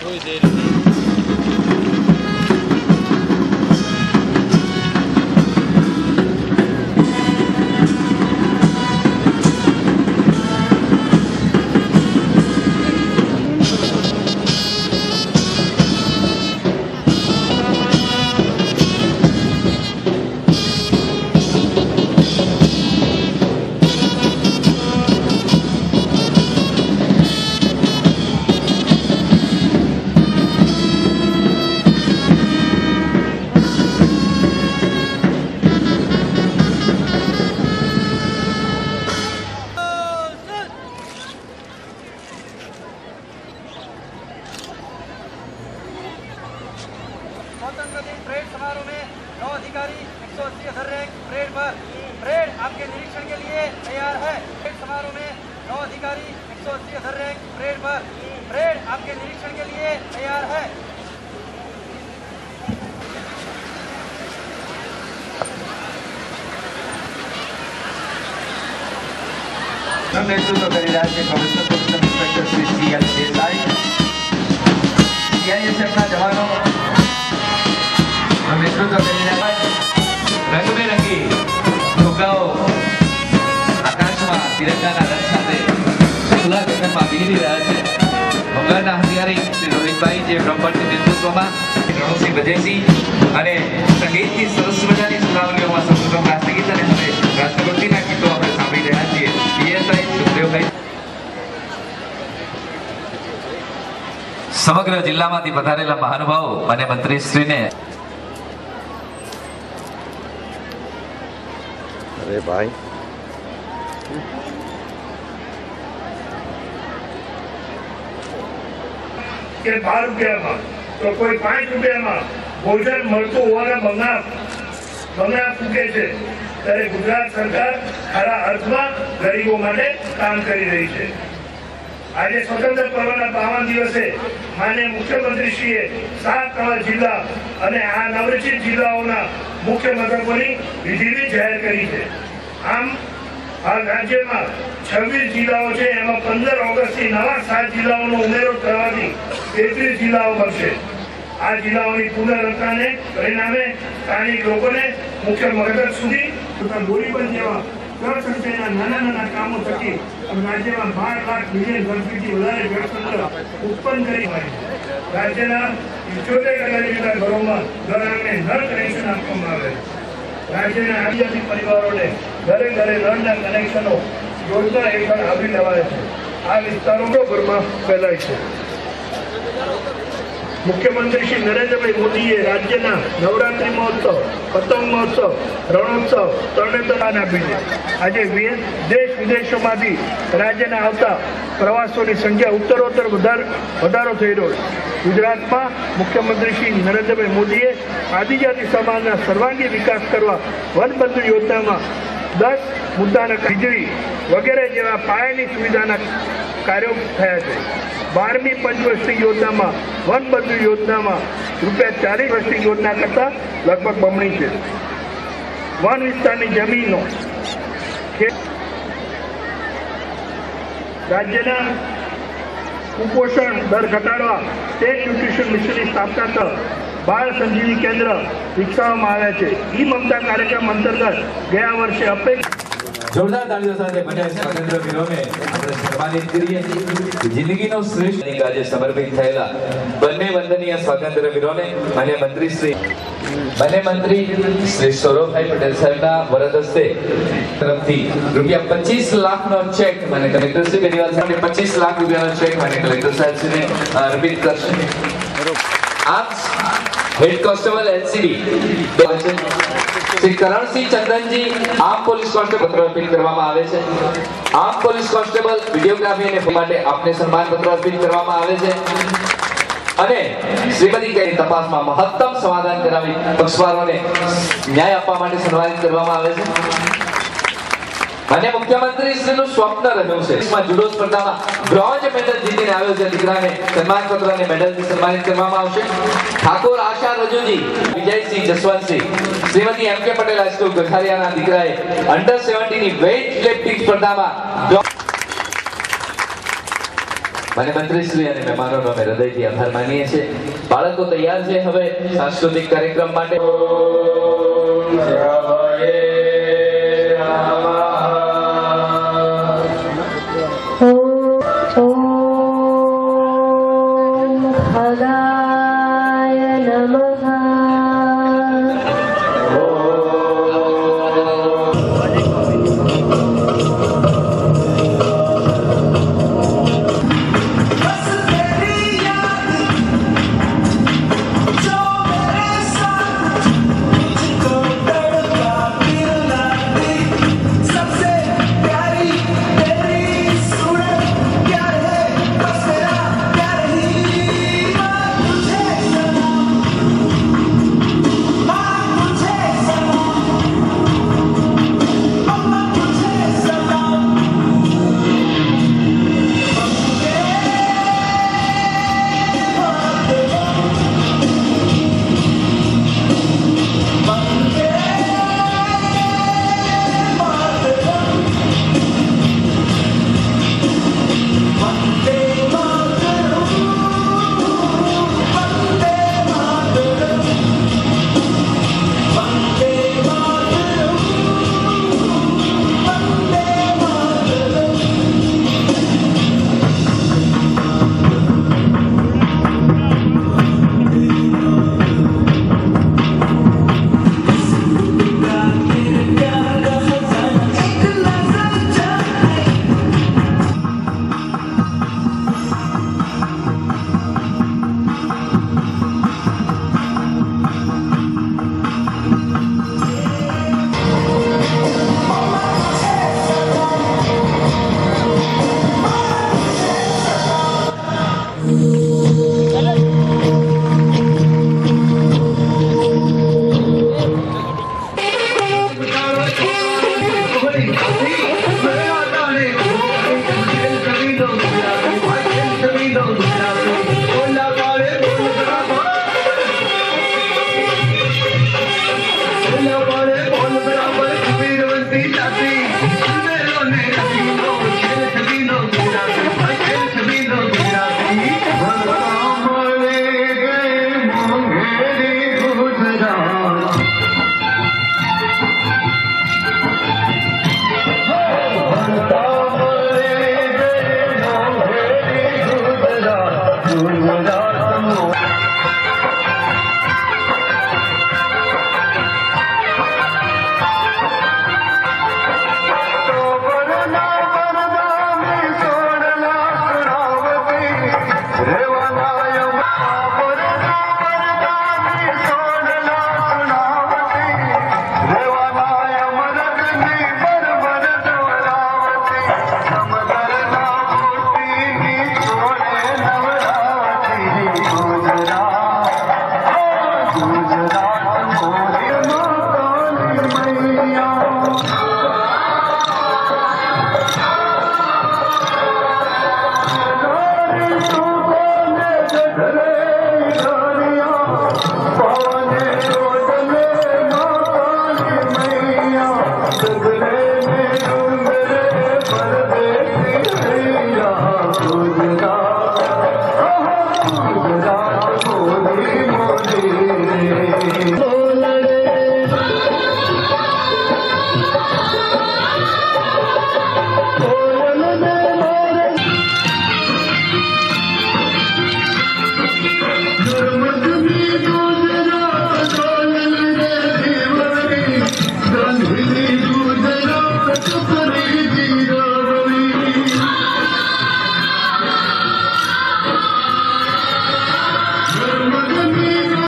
કોઈ દેર एक सौ अस्सी अधर रैंक परेड पर परेड आपके निरीक्षण के लिए तैयार है परेड समारोह में नौ अधिकारी एक सौ अस्सी अधर रैंक परेड पर परेड आपके निरीक्षण के लिए तैयार है નું નેતૃત્વ કરી રહ્યા છે commissioner commissioner inspector Shri C L Desai સીઆઈએસએફના જવાનો નું નેતૃત્વ કરી રહ્યા છે રંગબેરંગી ફુગ્ગાઓ આકાશમાં તિરંગાના રંગ સાથે ખુલ્લા ગગનમાં વિહરી રહ્યા છે બંગાળના હથિયારી શ્રી રોહિતભાઈ જે બ્રહ્મણની નેતૃત્વમાં રણુસિંહ ભજેસિંહ અને સંગીતની સરસ મજાની સૌપ્રથમ રાષ્ટ્રગીત અને હવે રાષ્ટ્રભક્તિના ગીતો આપણે સાંભળી રહ્યા છીએ સમગ્ર જિલ્લામાંથી પધારેલા મહાનુભાવો અને મંત્રીશ્રીને અરે ભાઈ. કે બાર રૂપિયામાં? તો કોઈ પાંચ રૂપિયામાં ભોજન મળતું હોવાના બંગલા બંગલા ફૂકે છે. ત્યારે ગુજરાત સરકાર ખરા અર્થમાં ગરીબો માટે કામ કરી રહી છે. આજે સ્વતંત્ર પર્વના બાવન દિવસે માન્ય મુખ્યમંત્રીશ્રીએ સાત જિલ્લા અને આ નવરચિત જિલ્લાઓના મુખ્ય વિધિની જાહેર કરી છે. આમ આ રાજ્યમાં છવ્વીસ જિલ્લાઓ છે, એમાં પંદર ઓગસ્ટથી નવા સાત જિલ્લાઓનો ઉમેરો કરવાથી તેત્રીસ જિલ્લાઓ બનશે. આ જિલ્લાઓની પુનઃરચનાને પરિણામે સ્થાનિક લોકોને મુખ્ય મથક સુધી તથા ગોળીબંધ જેવા જળ નાના નાના કામો થકી રાજ્યમાં બાર લાખ મિલિયન ઘરફીટથી વધારે જળસંગ્રહ ઉત્પન્ન કરી રાજ્યના ઇઠ્યોતેર ટકા જેટલા ઘરોમાં ઘર આંગણે નળ કનેક્શન આપવામાં આવે રાજ્યના આદિવાસી પરિવારોને ઘરે ઘરે નળના કનેક્શનો યોજના હેઠળ આવરી લેવાય છે. આ વિસ્તારો ભરમાં ફેલાય છે. મુખ્યમંત્રી શ્રી નરેન્દ્રભાઈ મોદીએ રાજ્યના નવરાત્રી મહોત્સવ, પતંગ મહોત્સવ, રણોત્સવ તરણેતરાન આપી છે આજે દેશ વિદેશોમાંથી રાજ્યના આવતા પ્રવાસોની સંખ્યા ઉત્તરોત્તર વધાર થઈ રહ્યો છે. ગુજરાતમાં મુખ્યમંત્રી શ્રી નરેન્દ્રભાઈ મોદીએ આદિજાતિ સમાજના સર્વાંગી વિકાસ કરવા વનબંધુ યોજનામાં દસ મુદ્દાના વીજળી વગેરે જેવા પાયાની સુવિધાના કાર્યો થયા છે. બારમી પંચવર્ષની યોજનામાં, વન બંધુ યોજનામાં રૂપિયા ચાલીસ વર્ષની યોજના કરતાં લગભગ બમણી છે. વન વિસ્તારની જમીનો રાજ્યના કુપોષણ દર ઘટાડવા સ્ટેટ ન્યુટ્રિશન મિશનની સ્થાપના તક બાળ સંજીવની કેન્દ્ર વિકસાવવામાં આવ્યા છે. ઈ મમતા કાર્યક્રમ અંતર્ગત ગયા વર્ષે અપેક્ષા જોરદાર તાળીઓ સાથે બધા સ્વાતંત્ર્ય વીરોને આપણે સન્માનિત કરીએ જિંદગીનો શ્રેષ્ઠ આજે સમર્પિત થયેલા. બંને વંદનીય સ્વાતંત્ર્ય વીરોને અને મંત્રી બંને મંત્રી શ્રી સૌરભભાઈ પટેલ સાહેબના વરદ હસ્તે તરફથી રૂપિયા પચીસ લાખનો ચેક મને કલેક્ટર શ્રી બેનીવાલ સાહેબને પચીસ લાખ રૂપિયાનો ચેક મને કલેક્ટર સાહેબ શ્રીને અર્પિત કરશે. આપ head constable LCB Shri Karansinh Chandanji, આમ પોલીસ કોન્સ્ટેબલ અર્પિત કરવામાં આવે છે. આમ પોલીસ કોન્સ્ટેબલ વિડીયોગ્રાફી અને માટે આપને સન્માન પત્ર અર્પિત કરવામાં આવે છે. અને શ્રીમતી કઈ તપાસમાં મહત્તમ સમાધાન કરાવી પક્ષવારોને ન્યાય આપવા માટે સન્માનિત કરવામાં આવે છે. અને મુખ્યમંત્રી શ્રીનું સ્વપ્ન રહ્યું છે. જુડો સ્પર્ધામાં બ્રોન્ઝ મેડલ જીતીને આવ્યો છે. દીકરાને સન્માન પત્ર અને મેડલથી સન્માનિત કરવામાં આવશે. ઠાકોર આશા રજુજી, વિજયસિંહ જસવંતસિંહ, શ્રીમતી એમ કે પટેલ હાઈસ્કૂલ ગઠારિયાના દીકરાએ અંડર 17 ની વેઇટ લિફ્ટિંગ સ્પર્ધામાં અને મંત્રીશ્રી અને મહેમાનોનો અમે હૃદયથી આભાર માનીએ છીએ. બાળકો તૈયાર છે હવે સાંસ્કૃતિક કાર્યક્રમ માટે. Sagrada. Oh, my God.